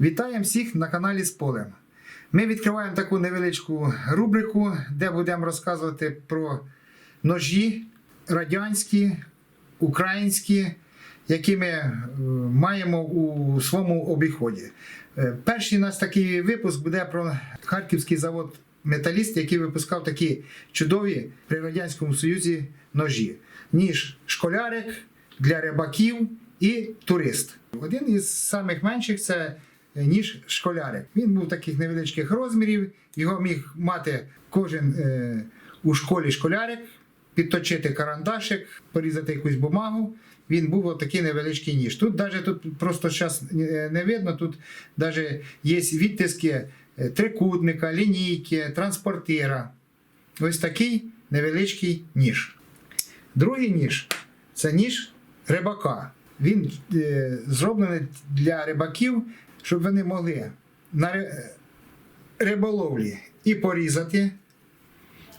Вітаємо всіх на каналі з полем. Ми відкриваємо таку невеличку рубрику, де будемо розказувати про ножі радянські, українські, які ми е, маємо у своєму обіході. Е, Перший у нас такий випуск буде про харківський завод Металіст, який випускав такі чудові при Радянському Союзі ножі. Ніж школярик для рибаків і турист. Один із самих менших це ніж школярик. Він був таких невеличких розмірів, його міг мати кожен е, у школі школярик, підточити карандашик, порізати якусь бумагу. Він був отакий невеличкий ніж. Тут навіть тут просто зараз не видно, тут навіть є відтиски е, трикутника, лінійки, транспортира. Ось такий невеличкий ніж. Другий ніж це ніж рибака. Він е, зроблений для рибаків, щоб вони могли на риболовлі і порізати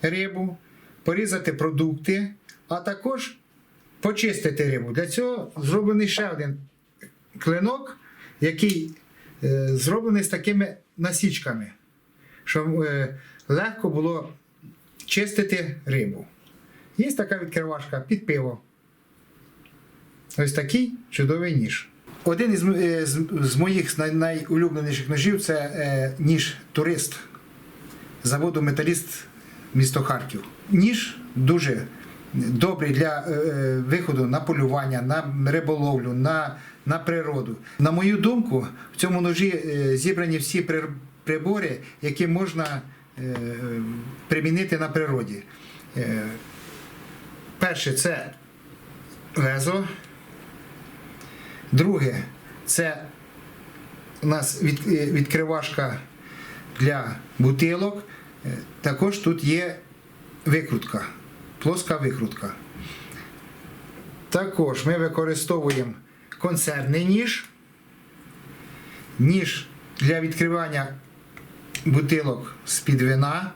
рибу, порізати продукти, а також почистити рибу. Для цього зроблений ще один клинок, який е, зроблений з такими насічками, щоб е, легко було чистити рибу. Є така відкривашка під пиво. Ось такий чудовий ніж. Один із, е, з, з моїх най- найулюбленіших ножів це е, ніж турист заводу Металіст місто Харків. Ніж дуже добрий для е, е, виходу на полювання, на риболовлю, на, на природу. На мою думку, в цьому ножі е, зібрані всі при- прибори, які можна е, примінити на природі. Е, перше це лезо. Друге, це у нас е, відкривашка для бутилок. Е, Також тут є викрутка, плоска викрутка. Також ми використовуємо консервний ніж, ніж для відкривання бутилок з-під вина.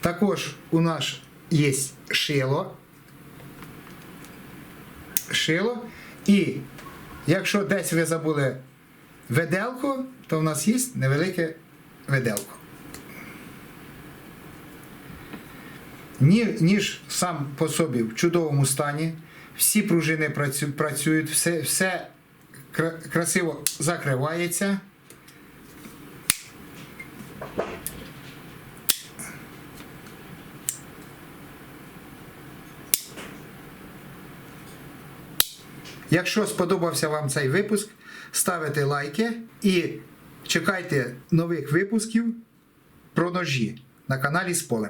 Також у нас є шило. Шило. І якщо десь ви забули веделку, то в нас є невелике веделко. Ніж сам по собі в чудовому стані, всі пружини працюють, все, все красиво закривається. Якщо сподобався вам цей випуск, ставите лайки і чекайте нових випусків про ножі на каналі з полем.